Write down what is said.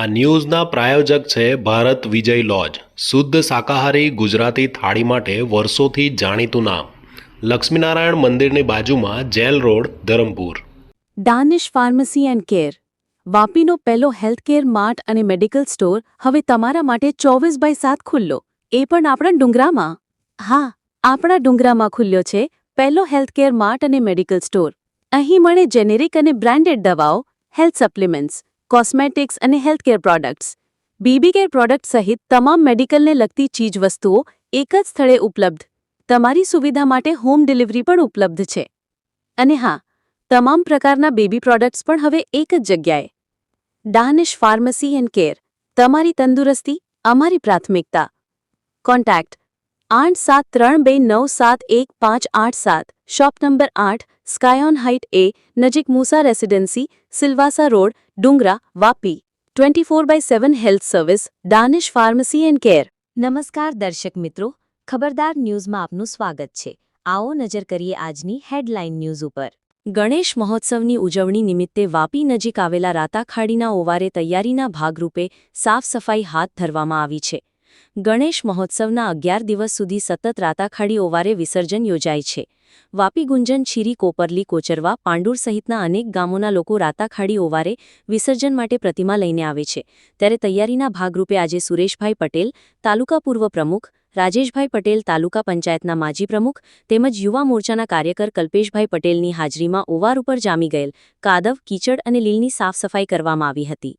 આ ન્યૂઝના પ્રાયોજક છે ભારત વિજય લોજ. શુદ્ધ શાકાહારી ગુજરાતી થાળી માટે વર્ષોથી જાણીતું નામ. લક્ષ્મીનારાયણ મંદિરની બાજુમાં jail road, Dharampur. Danish pharmacy and care. વાપીનો પહેલો હેલ્થકેર માર્ટ અને મેડિકલ સ્ટોર હવે તમારા માટે ચોવીસ બાય સાત ખુલ્લો. એ પણ આપણા ડુંગરામાં? હા, આપણા ડુંગરામાં ખુલ્યો છે પહેલો હેલ્થકેર માર્ટ અને મેડિકલ સ્ટોર. અહીં મળે જેનેરિક અને બ્રાન્ડેડ દવાઓ, હેલ્થ સપ્લિમેન્ટ્સ કોસ્મેટિક્સ અને healthcare products. BB care product સહિત તમામ મેડિકલને લગતી ચીજવસ્તુઓ એક જ સ્થળે ઉપલબ્ધ. તમારી સુવિધા માટે હોમ ડિલિવરી પણ ઉપલબ્ધ છે. અને હા, તમામ પ્રકારના બેબી પ્રોડક્ટ્સ પણ હવે એક જ જગ્યાએ. Danish pharmacy and care. તમારી તંદુરસ્તી, અમારી પ્રાથમિકતા. કોન્ટેક્ટ આઠ સાત ત્રણ બે નવ સાત એક પાંચ આઠ સાત. શોપ નંબર આઠ સ્કાયોન હાઇટ એ નજીક મૂસા residency Silvassa road Dungra Vapi. Twenty four by seven health service Danish pharmacy and care. નમસ્કાર દર્શક મિત્રો ખબરદાર ન્યૂઝમાં આપનું સ્વાગત છે. આવો નજર કરીએ આજની હેડલાઇન ન્યૂઝ ઉપર. ગણેશ મહોત્સવની ઉજવણી નિમિત્તે વાપી નજીક આવેલા રાતાખાડીના ઓવારે તૈયારીના ભાગરૂપે સાફ સફાઈ હાથ ધરવામાં આવી છે. ગણેશ મહોત્સવના અગિયાર દિવસ સુધી સતત રાતાખાડી ઓવારે વિસર્જન યોજાય છે. વાપી ગુંજન છીરી કોપરલી કોચરવા પાંડુર સહિતના અનેક ગામોના લોકો રાતાખાડી ઓવારે વિસર્જન માટે પ્રતિમા લઈને આવે છે. ત્યારે તૈયારીના ભાગરૂપે આજે સુરેશભાઈ પટેલ, તાલુકા પૂર્વ પ્રમુખ, રાજેશભાઈ પટેલ, તાલુકા પંચાયતના માજી પ્રમુખ, તેમજ યુવા મોરચાના કાર્યકર કલ્પેશભાઈ પટેલની હાજરીમાં ઓવાર ઉપર જામી ગયેલ, કાદવ, કીચડ અને લીલની સાફસફાઈ કરવામાં આવી હતી.